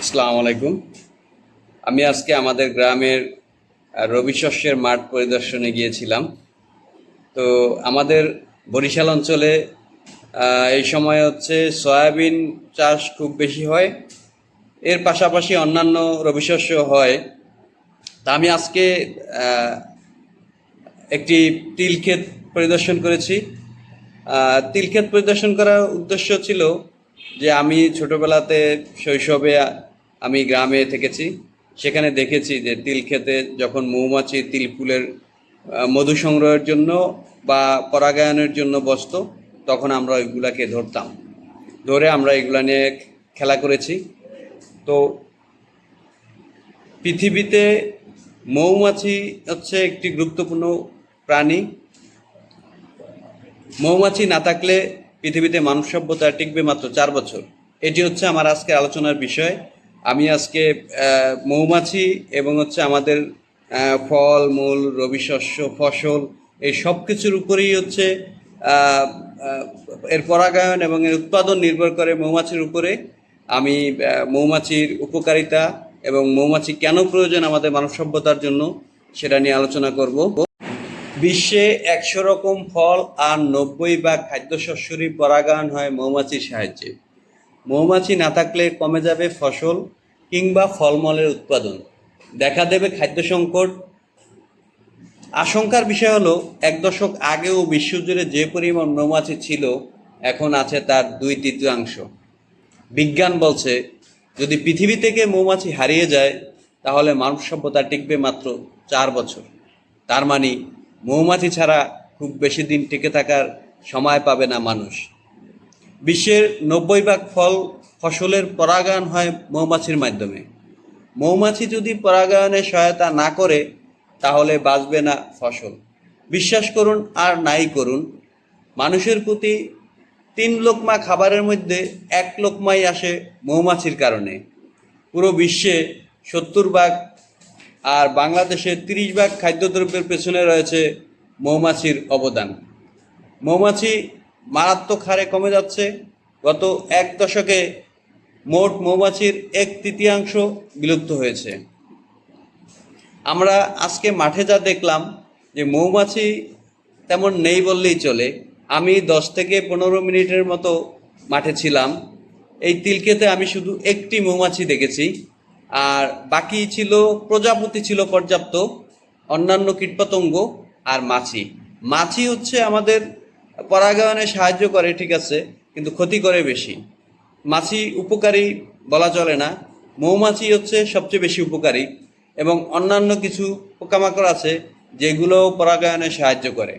আসসালামু আলাইকুম। আমি আজকে আমাদের গ্রামের রবি শস্যের মাঠ পরিদর্শনে গিয়েছিলাম। তো আমাদের বরিশাল অঞ্চলে এই সময় হচ্ছে সয়াবিন চাষ খুব বেশি হয়। এর পাশাপাশি অন্যান্য রবি শস্য হয়। তা আমি আজকে একটি তিল ক্ষেত পরিদর্শন করেছি। তিল ক্ষেত পরিদর্শন করার উদ্দেশ্য ছিল যে আমি ছোটবেলাতে শৈশবে আমি গ্রামে থেকেছি। সেখানে দেখেছি যে তিল ক্ষেতে যখন মৌমাছি তিল ফুলের মধু সংগ্রহের জন্য বা পরাগায়নের জন্য বসত, তখন আমরা ওইগুলাকে ধরতাম। ধরে আমরা এগুলা নিয়ে খেলা করেছি। তো পৃথিবীতে মৌমাছি হচ্ছে একটি গুরুত্বপূর্ণ প্রাণী। মৌমাছি না থাকলে পৃথিবীতে মানব সভ্যতা টিকবে মাত্র চার বছর। এটি হচ্ছে আমার আজকে আলোচনার বিষয়। আমি আজকে মৌমাছি এবং হচ্ছে আমাদের ফল, মূল, রবি শস্য, ফসল এই সব কিছুর উপরেই হচ্ছে এর পরাগায়ন এবং এর উৎপাদন নির্ভর করে মৌমাছির উপরে। আমি মৌমাছির উপকারিতা এবং মৌমাছি কেন প্রয়োজন আমাদের মানব সভ্যতার জন্য সেটা নিয়ে আলোচনা করব। বিশ্বে একশো রকম ফল আর নব্বই ভাগ খাদ্যশস্যরই পরাগায়ন হয় মৌমাছির সাহায্যে। মৌমাছি না থাকলে কমে যাবে ফসল কিংবা ফলমলের উৎপাদন। দেখা দেবে খাদ্য সংকট। আশঙ্কার বিষয় হলো, এক দশক আগেও বিশ্বজুড়ে যে পরিমাণ মৌমাছি ছিল, এখন আছে তার দুই তৃতীয়াংশ। বিজ্ঞান বলছে, যদি পৃথিবী থেকে মৌমাছি হারিয়ে যায়, তাহলে মানব সভ্যতা টিকবে মাত্র চার বছর। তার মানে মৌমাছি ছাড়া খুব বেশি দিন টিকে থাকার সময় পাবে না মানুষ। বিশ্বের নব্বই ভাগ ফল ফসলের পরাগায়ন হয় মৌমাছির মাধ্যমে। মৌমাছি যদি পরাগায়নে সহায়তা না করে, তাহলে বাঁচবে না ফসল। বিশ্বাস করুন আর নাই করুন। মানুষের প্রতি তিন লোকমা খাবারের মধ্যে এক লোকমাই আসে মৌমাছির কারণে। পুরো বিশ্বে সত্তর ভাগ আর বাংলাদেশে তিরিশ ভাগ খাদ্যদ্রব্যের পেছনে রয়েছে মৌমাছির অবদান। মৌমাছি মারাত্মক হারে কমে যাচ্ছে। গত এক দশকে মোট মৌমাছির এক তৃতীয়াংশ বিলুপ্ত হয়েছে। আমরা আজকে মাঠে যা দেখলাম যে মৌমাছি তেমন নেই বললেই চলে। আমি দশ থেকে পনেরো মিনিটের মতো মাঠে ছিলাম। এই তিলকেতে আমি শুধু একটি মৌমাছি দেখেছি। আর বাকি ছিল, প্রজাপতি ছিল পর্যাপ্ত, অন্যান্য কীটপতঙ্গ আর মাছি। মাছি হচ্ছে আমাদের পরাগায়নে সাহায্য করে, ঠিক আছে, কিন্তু ক্ষতি করে বেশি। মাছি উপকারী বলা চলে না। মৌমাছি হচ্ছে সবচেয়ে বেশি উপকারী এবং অন্যান্য কিছু পোকামাকড় আছে যেগুলো পরাগায়নে সাহায্য করে।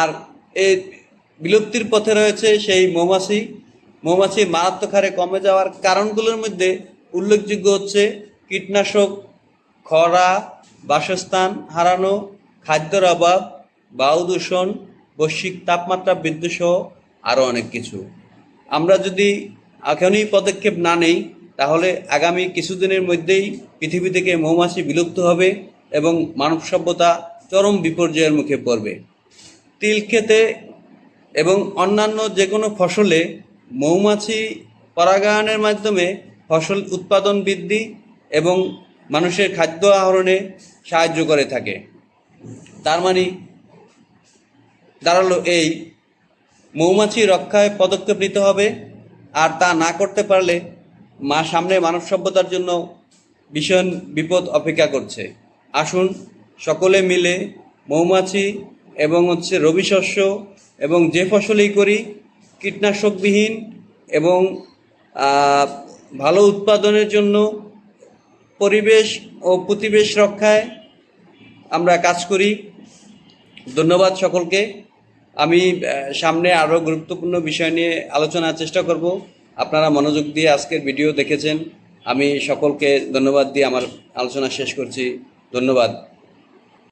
আর এই বিলুপ্তির পথে রয়েছে সেই মৌমাছি। মৌমাছি মারাত্মক হারে কমে যাওয়ার কারণগুলোর মধ্যে উল্লেখযোগ্য হচ্ছে কীটনাশক, খরা, বাসস্থান হারানো, খাদ্যের অভাব, বায়ু দূষণ, বৈশ্বিক তাপমাত্রা বৃদ্ধি সহ আরও অনেক কিছু। আমরা যদি এখনই পদক্ষেপ না নেই, তাহলে আগামী কিছুদিনের মধ্যেই পৃথিবী থেকে মৌমাছি বিলুপ্ত হবে এবং মানব সভ্যতা চরম বিপর্যয়ের মুখে পড়বে। তিল খেতে এবং অন্যান্য যে কোনো ফসলে মৌমাছি পরাগায়নের মাধ্যমে ফসল উৎপাদন বৃদ্ধি এবং মানুষের খাদ্য আহরণে সাহায্য করে থাকে। তার মানে দাঁড়াল এই মৌমাছি রক্ষায় পদক্ষেপ নিতে হবে, আর তা না করতে পারলে মা সামনে মানব সভ্যতার জন্য ভীষণ বিপদ অপেক্ষা করছে। আসুন, সকলে মিলে মৌমাছি এবং হচ্ছে রবি শস্য এবং যে ফসলই করি, কীটনাশকবিহীন এবং ভালো উৎপাদনের জন্য পরিবেশ ও প্রতিবেশ রক্ষায় আমরা কাজ করি। ধন্যবাদ সকলকে। আমি সামনে আরও গুরুত্বপূর্ণ বিষয় নিয়ে আলোচনার চেষ্টা করব। আপনারা মনোযোগ দিয়ে আজকের ভিডিও দেখেছেন। আমি সকলকে ধন্যবাদ দিয়ে আমার আলোচনা শেষ করছি। ধন্যবাদ।